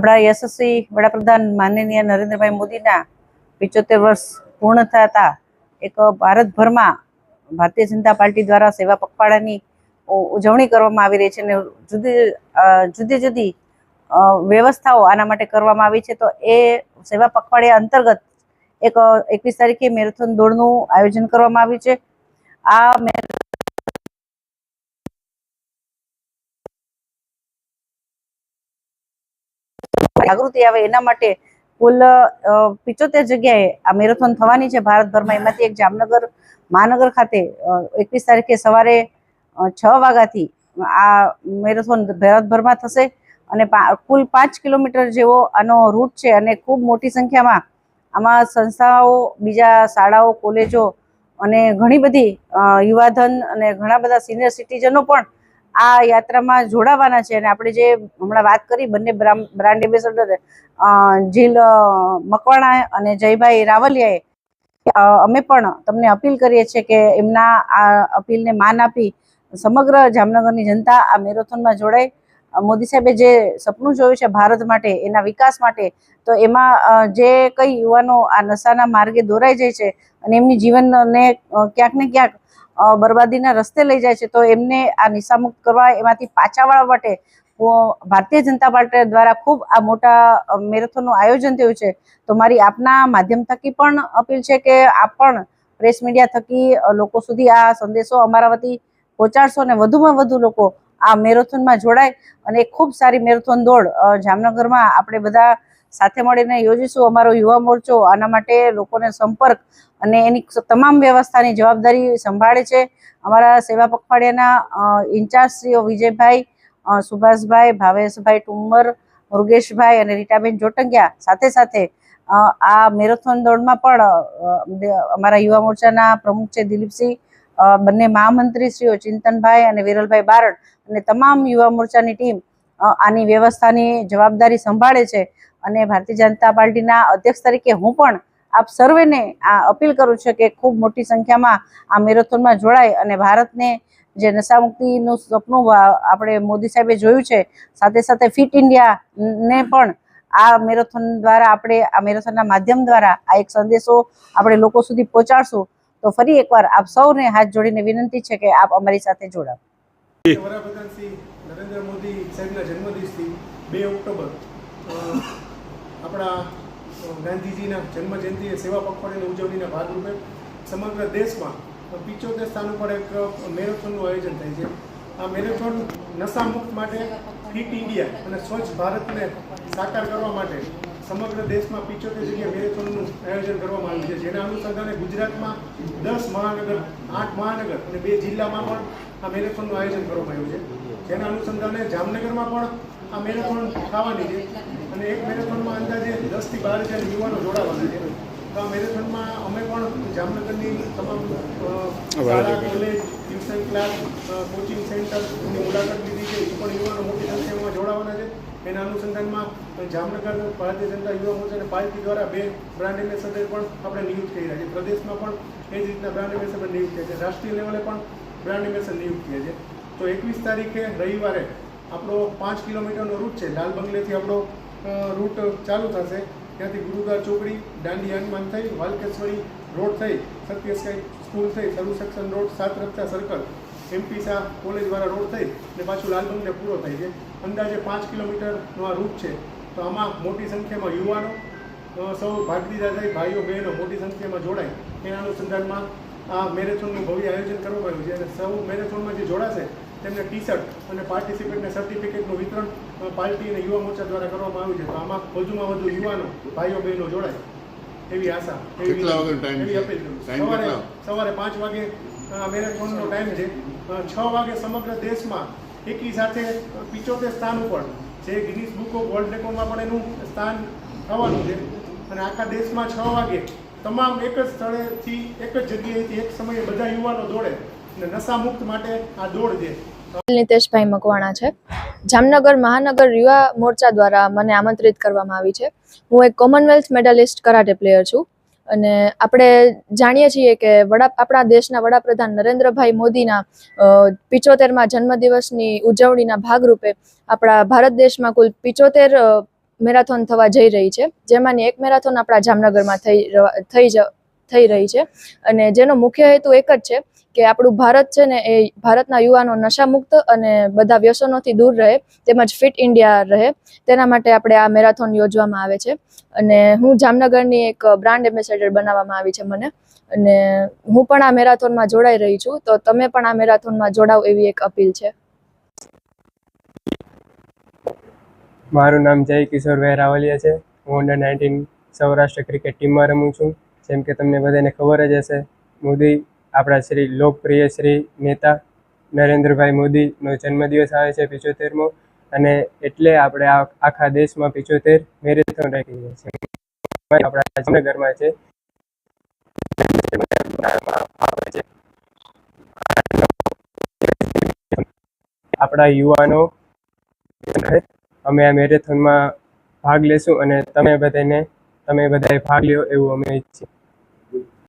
આપણા યશસ્વી વડાપ્રધાન માનનીય નરેન્દ્રભાઈ મોદીના પિચોતેર વર્ષ પૂર્ણ થતા એક ભારતભરમાં ભારતીય જનતા પાર્ટી દ્વારા સેવા પખવાડાની ઉજવણી કરવામાં આવી રહી છે અને જુદી જુદી જુદી વ્યવસ્થાઓ આના માટે કરવામાં આવી છે. તો એ સેવા પખવાડિયા અંતર્ગત એક, એકવીસ તારીખે મેરેથોન દોડનું આયોજન કરવામાં આવ્યું છે. આ જાગૃતિ આવે એના માટે કુલ પિચોતેર જગ્યાએ આ મેરેથોન થવાની છે. ભારતભરમાં એમાંથી એક જામનગર મહાનગર ખાતે એકવીસ તારીખે સવારે છ વાગ્યાથી આ મેરેથોન ભારતભરમાં થશે અને કુલ પાંચ કિલોમીટર જેવો આનો રૂટ છે અને ખૂબ મોટી સંખ્યામાં આમાં સંસ્થાઓ, બીજા શાળાઓ, કોલેજો અને ઘણી બધી યુવાધન અને ઘણા બધા સિનિયર સિટીઝનો પણ આ યાત્રામાં જોડાવાના છે અને આપણે જે હમણાં વાત કરી બંને બ્રાન્ડ એમ્બેસેડર જીલ મકવાણા અને જયભાઈ રાવલિયાએ અમે પણ તમને અપીલ કરીએ છીએ કે એમના આ અપીલને માન આપી સમગ્ર જામનગરની જનતા આ મેરેથોનમાં જોડાય. મોદી સાહેબે જે સપનું જોયું છે ભારત માટે, એના વિકાસ માટે, તો એમાં જે કઈ યુવાનો આ નશાના માર્ગે દોરાઈ જાય છે અને એમની જીવનને ક્યાંક ને ક્યાંક બરબાદીના રસ્તે લઈ જાય છે, તો એમને આ નિશામુક્ત કરવા એમાંથી પાછા વાળવા માટે ભારતીય જનતા પાર્ટી દ્વારા ખૂબ આ મોટા મેરેથોનનું આયોજન થયું છે. તો મારી આપના માધ્યમ થકી પણ અપીલ છે કે આપ પણ પ્રેસ મીડિયા થકી લોકો સુધી આ સંદેશો અમારા વતી પહોંચાડશો અને વધુમાં વધુ લોકો આ મેરેથોનમાં જોડાય. અને ખૂબ સારી મેરેથોન દોડ જામનગરમાં આપણે બધા સાથે મળીને યોજીશું અમારો યુવા મોરચો. આના માટે લોકોને સંપર્ક અને એની તમામ વ્યવસ્થાની જવાબદારી સંભાળે છે. અમારા સેવા પખવાડિયાના ઇન્ચાર્જ શ્રીઓ વિજયભાઈ સુભાષભાઈ, ભાવેશભાઈ ટુમ્મર, મુરુગેશભાઈ અને રીટાબેન જોટંગિયા સાથે સાથે આ મેરેથોન દોડમાં પણ અમારા યુવા મોરચાના પ્રમુખ છે દિલીપસિંહ બંને મહામંત્રી શ્રીઓ ચિંતનભાઈ અને વિરલભાઈ બારડ અને તમામ યુવા મોરચાની ટીમ આની વ્યવસ્થાની જવાબદારી સંભાળે છે. અને ભારતીય જનતા પાર્ટીના અધ્યક્ષ તરીકે હું પણ આપ સર્વેને આ અપીલ કરું છું કે ખૂબ મોટી સંખ્યામાં આ મેરેથોનમાં જોડાય અને ભારતને જે નશામુક્તિનું સપનું આપણે મોદી સાહેબે જોયું છે, સાથે સાથે ફિટ ઇન્ડિયાને પણ આ મેરેથોન દ્વારા આપણે, આ મેરેથોનના માધ્યમ દ્વારા આ એક સંદેશો આપણે લોકો સુધી પહોંચાડશું. તો ફરી એકવાર આપ સૌને હાથ જોડીને વિનંતી છે કે આપ અમારી સાથે જોડાવ. વડાપ્રધાન શ્રી નરેન્દ્ર મોદી સાહેબના જન્મદિવસથી બે ઓક્ટોબર આપણા ગાંધીજીના જન્મ જયંતિએ સેવા પખવાડિયાની ઉજવણીના ભાગરૂપે સમગ્ર દેશમાં પિચોતેર સ્થાન ઉપર એક મેરેથોનનું આયોજન થાય છે. આ મેરેથોન નશામુક્ત માટે ફિટ ઇન્ડિયા અને સ્વચ્છ ભારતને સાકાર કરવા માટે સમગ્ર દેશમાં પિચોતેર જગ્યાએ મેરેથોનનું આયોજન કરવામાં આવ્યું છે. જેના અનુસંધાને ગુજરાતમાં દસ મહાનગર, આઠ મહાનગર અને બે જિલ્લામાં પણ આ મેરેથોનનું આયોજન કરવામાં આવ્યું છે. જેના અનુસંધાને જામનગરમાં પણ આ મેરેથોન થવાની છે. અને એક મેરેથોનમાં અંદાજે દસથી બાર હજાર યુવાનો જોડાવાના છે. તો આ મેરેથોનમાં અમે પણ જામનગરની તમામ શાળા કોલેજ ટ્યુશન ક્લાસ કોચિંગ સેન્ટરની મુલાકાત લીધી છે. એ પણ યુવાનો મોટી સંખ્યામાં જોડાવાના છે. એના અનુસંધાનમાં જામનગર ભારતીય જનતા યુવા મોરચા અને પાર્ટી દ્વારા બે બ્રાન્ડ એમ્બેસેડર પણ આપણે નિયુક્ત કર્યા છે. પ્રદેશમાં પણ એ જ રીતના બ્રાન્ડ એમ્બેસેડર નિયુક્ત થયા છે. રાષ્ટ્રીય લેવલે પણ બ્રાન્ડ એમ્બેસેડર નિયુક્ત થયા છે. તો એકવીસ તારીખે રવિવારે આપણો પાંચ કિલોમીટરનો રૂટ છે. લાલ બંગલેથી આપણો રૂટ ચાલુ થશે. ત્યાંથી ગુરુદ્વાર ચોકડી, દાંડી હનુમાન થઈ, વાલકેશ્વરી રોડ થઈ સત્ય સ્કાય સ્કૂલ થઈ સર્વ સેક્શન રોડ સાત રસ્તા સર્કલ એમપી શાહ કોલેજવાળા રોડ થઈ ને પાછું લાલ બંગલે પૂરો થાય છે. અંદાજે પાંચ કિલોમીટરનો આ રૂટ છે. તો આમાં મોટી સંખ્યામાં યુવાનો સૌ ભાગીદાર થઈ ભાઈઓ, બહેનો મોટી સંખ્યામાં જોડાય. એના અનુસંધાનમાં આ મેરેથોનનું ભવ્ય આયોજન કરવામાં આવ્યું છે અને સૌ મેરેથોનમાં જે જોડાશે તેમને ટી શર્ટ અને પાર્ટિસિપેટને સર્ટિફિકેટનું વિતરણ પાર્ટી અને યુવા મોરચા દ્વારા કરવામાં આવ્યું છે. તો આમાં વધુમાં વધુ યુવાનો ભાઈઓ બહેનો જોડાય. એવી આશા એવી? અપીલ સવારે સવારે પાંચ વાગે મેરેથોનનો ટાઈમ છે. છ વાગે સમગ્ર દેશમાં એકી સાથે પિચોતેર સ્થાન ઉપર જે ગિનિસ બુક ઓફ વર્લ્ડ રેકોર્ડમાં પણ એનું સ્થાન થવાનું છે. અને આખા દેશમાં છ વાગે તમામ એક જ સ્થળેથી એક જ જગ્યાએથી એક સમયે બધા યુવાનો દોડે. નિતેશભાઈ મકવાણા છે. જામનગર મહાનગર યુવા મોરચા દ્વારા મને આમંત્રિત કરવામાં આવી છે. હું એક કોમનવેલ્થ મેડલિસ્ટ કરાટે પ્લેયર છું. અને આપણે જાણીએ છીએ કે વડા, આપણા દેશના વડાપ્રધાન નરેન્દ્રભાઈ મોદીના પિચોતેરમાં જન્મદિવસની ઉજવણીના ભાગરૂપે આપણા ભારત દેશમાં કુલ પિચોતેર મેરાથોન થવા જઈ રહી છે. જેમાંની એક મેરાથોન આપણા જામનગરમાં થઈ થઈ થઈ રહી છે. અને જેનો મુખ્ય હેતુ એક જ છે કે આપણું ભારત છે ને એ ભારતના યુવાનો નશામુક્ત અને બધા વ્યસનોથી દૂર રહે, તેમજ ફિટ ઇન્ડિયા રહે, તેના માટે આપણે આ મેરાથોન યોજવામાં આવે છે. અને હું જામનગરની એક બ્રાન્ડ એમ્બેસેડર બનાવવામાં આવી છે મને. અને હું પણ આ મેરાથોનમાં જોડાઈ રહી છું. તો તમે પણ આ મેરાથોનમાં જોડાવ એવી એક અપીલ છે. મારું નામ જય કિશોર રાવલિયા છે. હું અંડર નાઇન્ટીન સૌરાષ્ટ્ર ક્રિકેટ ટીમમાં રમું છું. જેમ કે તમને બધાને ખબર જ હશે, મોદી આપણા શ્રી લોકપ્રિય શ્રી નેતા નરેન્દ્રભાઈ મોદીનો જન્મદિવસ આવે છે પિચોતેરમો અને એટલે આપણે આખા દેશમાં પિચોતેર મેરેથોન રાખી છે આપણા જામનગરમાં છે. આપણા યુવાનો અમે આ મેરેથોનમાં ભાગ લેશું અને તમે બધાને, તમે બધાએ ભાગ લ્યો એવું અમે ઈચ્છીએ.